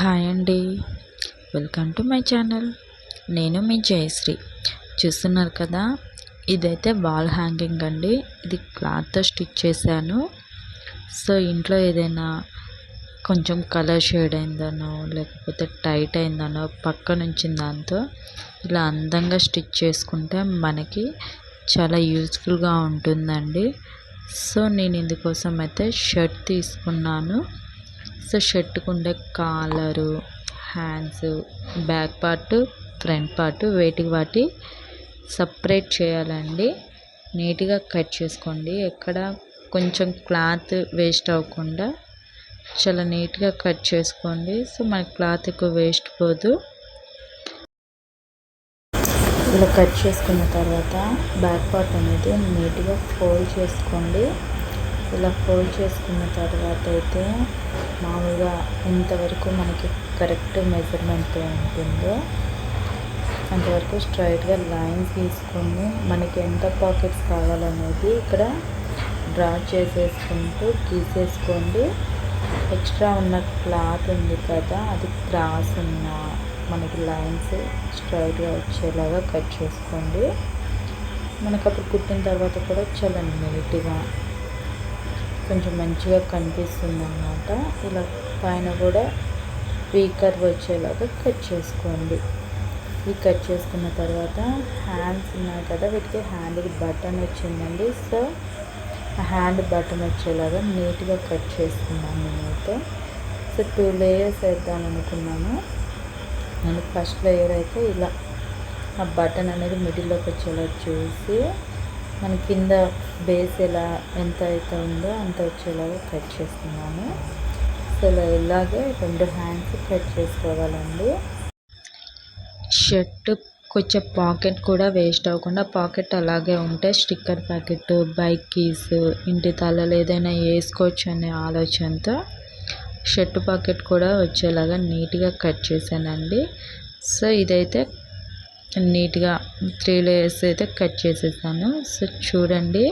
Hi అండి. Welcome to my channel. నేను మీ జయశ్రీ. చూస్తున్నారు కదా ఇదైతే వాల్ హ్యాంగింగ్ అండి. ఇది క్లాత్తో స్టిచ్ చేశాను. సో ఇంట్లో ఏదైనా కొంచెం కలర్ షేడ్ అయిందనో లేకపోతే టైట్ అయిందనో పక్క నుంచి దాంతో ఇలా అందంగా స్టిచ్ చేసుకుంటే మనకి చాలా యూస్ఫుల్గా ఉంటుందండి. సో నేను ఇందుకోసం అయితే షర్ట్ తీసుకున్నాను. సో షర్ట్కు ఉండే collar hands back part front part వేటికి వాటి సపరేట్ చేయాలండి. నీట్గా కట్ చేసుకోండి. ఎక్కడ కొంచెం క్లాత్ వేస్ట్ అవ్వకుండా చాలా నీట్గా కట్ చేసుకోండి. సో మన క్లాత్ ఎక్కువ వేస్ట్ పోదు. ఇలా కట్ చేసుకున్న తర్వాత బ్యాక్ పార్ట్ అనేది నీట్గా ఫోల్డ్ చేసుకోండి. ఇలా ఫోల్డ్ చేసుకున్న తర్వాత అయితే మామూలుగా ఎంతవరకు మనకి కరెక్ట్ మెజర్మెంట్ ఉంటుందో అంతవరకు స్ట్రైట్గా లైన్స్ తీసుకొని మనకి ఎంత పాకెట్స్ కావాలనేది ఇక్కడ డ్రా చేసేసుకుంటూ గీసేసుకోండి. ఎక్స్ట్రా ఉన్న క్లాత్ ఉంది కదా అది క్రాస్ ఉన్న మనకి లైన్స్ స్ట్రైట్గా వచ్చేలాగా కట్ చేసుకోండి. మనకు అప్పుడు కుట్టిన తర్వాత కూడా చాలా నీట్గా కొంచెం మంచిగా కనిపిస్తుంది అన్నమాట ఇలా పైన కూడా వీకర్ వచ్చేలాగా కట్ చేసుకోండి. ఈ కట్ చేసుకున్న తర్వాత హ్యాండ్స్ ఉన్నాయి కదా వీటికి హ్యాండ్కి బటన్ వచ్చిందండి. సో ఆ హ్యాండ్ బటన్ వచ్చేలాగా నీట్గా కట్ చేసుకున్నాను నేనైతే. సో టూ లేయర్స్ వేద్దాం అనుకున్నాను. నేను ఫస్ట్ లేయర్ అయితే ఇలా ఆ బటన్ అనేది మిడిల్లోకి వచ్చేలా చూసి మన కింద బేస్ ఎలా ఎంత అయితే ఉందో అంత వచ్చేలాగా కట్ చేసుకున్నాము సో ఇలా ఇలాగే రెండు హ్యాండ్స్ కట్ చేసుకోవాలండి. షర్ట్ కొంచెం పాకెట్ కూడా వేస్ట్ అవ్వకుండా పాకెట్ అలాగే ఉంటే స్టిక్కర్ ప్యాకెట్ బైక్ కీస్ ఇంటి తలలు ఏదైనా వేసుకోవచ్చు అనే ఆలోచనతో షర్ట్ పాకెట్ కూడా వచ్చేలాగా నీట్గా కట్ చేశానండి. సో ఇదైతే నీట్గా త్రీ లేయర్స్ అయితే కట్ చేసేసాను. సో చూడండి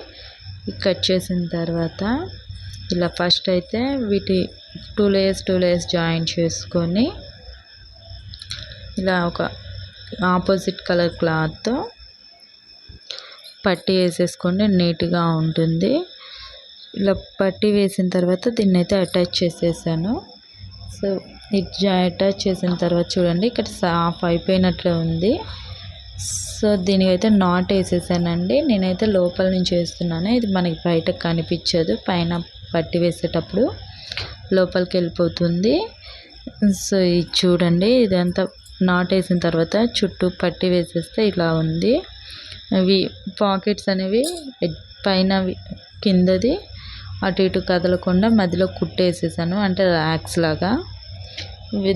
కట్ చేసిన తర్వాత ఇలా ఫస్ట్ అయితే వీటి two layers two layers join చేసుకొని ఇలా ఒక ఆపోజిట్ కలర్ క్లాత్తో పట్టి వేసేసుకోండి నీట్గా ఉంటుంది. ఇలా పట్టి వేసిన తర్వాత దీన్ని అయితే అటాచ్ చేసేసాను. సో ఇది అటాచ్ చేసిన తర్వాత చూడండి ఇక్కడ సాఫ్ అయిపోయినట్లే ఉంది. సో దీనికైతే నాట్ వేసేసానండి. నేనైతే లోపల నుంచి వేస్తున్నాను. ఇది మనకి బయట కనిపించదు. పైన పట్టి వేసేటప్పుడు లోపలికి వెళ్ళిపోతుంది. సో ఇది చూడండి. ఇదంతా నాట్ వేసిన తర్వాత చుట్టూ పట్టి వేసేస్తే ఇలా ఉంది. అవి పాకెట్స్ అనేవి పైన కిందది అటు ఇటు కదలకుండా మధ్యలో కుట్టేసేసాను. అంటే ర్యాక్స్ లాగా.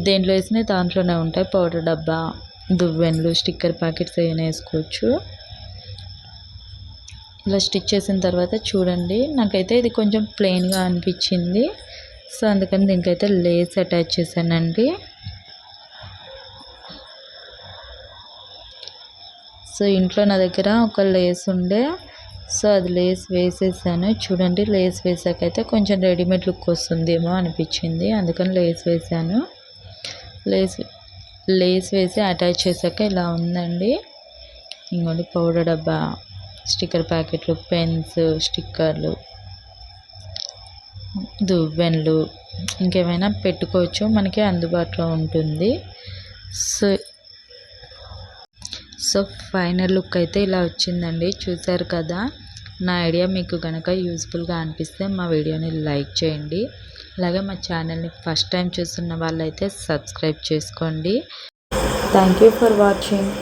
దేంట్లో వేసినవి దాంట్లోనే ఉంటాయి. పౌడర్ డబ్బా. దువ్వెన్లు స్టిక్కర్ ప్యాకెట్స్ ఏమైనా వేసుకోవచ్చు. ఇలా స్టిచ్ చేసిన తర్వాత చూడండి నాకైతే ఇది కొంచెం ప్లెయిన్గా అనిపించింది. సో అందుకని దీనికైతే లేస్ అటాచ్ చేశానండి. సో ఇంట్లో నా దగ్గర ఒక లేస్ ఉండే సో అది లేస్ వేసేసాను. చూడండి లేస్ వేసాకైతే కొంచెం రెడీమేడ్ లుక్ వస్తుందేమో అనిపించింది. అందుకని లేస్ వేసాను. లేస్ లేస్ వేసి అటాచ్ చేశాక ఇలా ఉందండి. ఇంకోటి పౌడర్ డబ్బా స్టిక్కర్ ప్యాకెట్లు పెన్స్ స్టిక్కర్లు దువ్వెన్లు ఇంకేమైనా పెట్టుకోవచ్చు. మనకి అందుబాటులో ఉంటుంది. సో సో ఫైనల్ లుక్ అయితే ఇలా వచ్చిందండి. చూసారు కదా? నా ఐడియా మీకు కనుక యూస్ఫుల్గా అనిపిస్తే మా వీడియోని లైక్ చేయండి. అలాగే మా ఛానల్ని ఫస్ట్ టైం చూస్తున్న వాళ్ళైతే సబ్స్క్రైబ్ చేసుకోండి. Thank you for watching